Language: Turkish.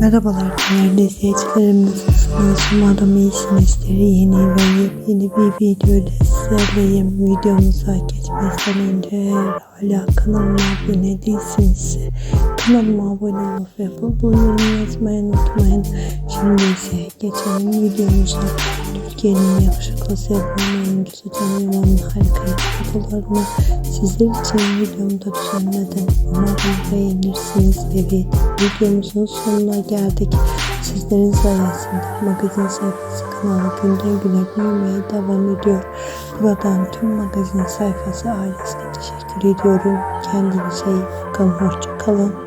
Merhabalar değerli izleyicilerim nasılsınız? Umarım iyisinizdir. Yeni ve yepyeni bir video ile sizlerleyim. Videomuza geçmezden önce hala kanalıma abone değilsiniz. Kanalıma abone olup ve bul yorum yazmayı unutmayın. Şimdi ise geçelim videomuza. Türkiye'nin yakışıklı sevdiğim oyuncusu Can Yaman'ın harika fotolarını sizler için videomda düzenledim. Umarım beğenirsiniz. Evet videomuzun sonuna geldik. Sizlerin sayesinde magazin sayfası kanalı günden güne büyümeye devam ediyor. Buradan tüm magazin sayfası ailesine teşekkür ediyorum. Kendinize iyi bakın. Hoşça kalın.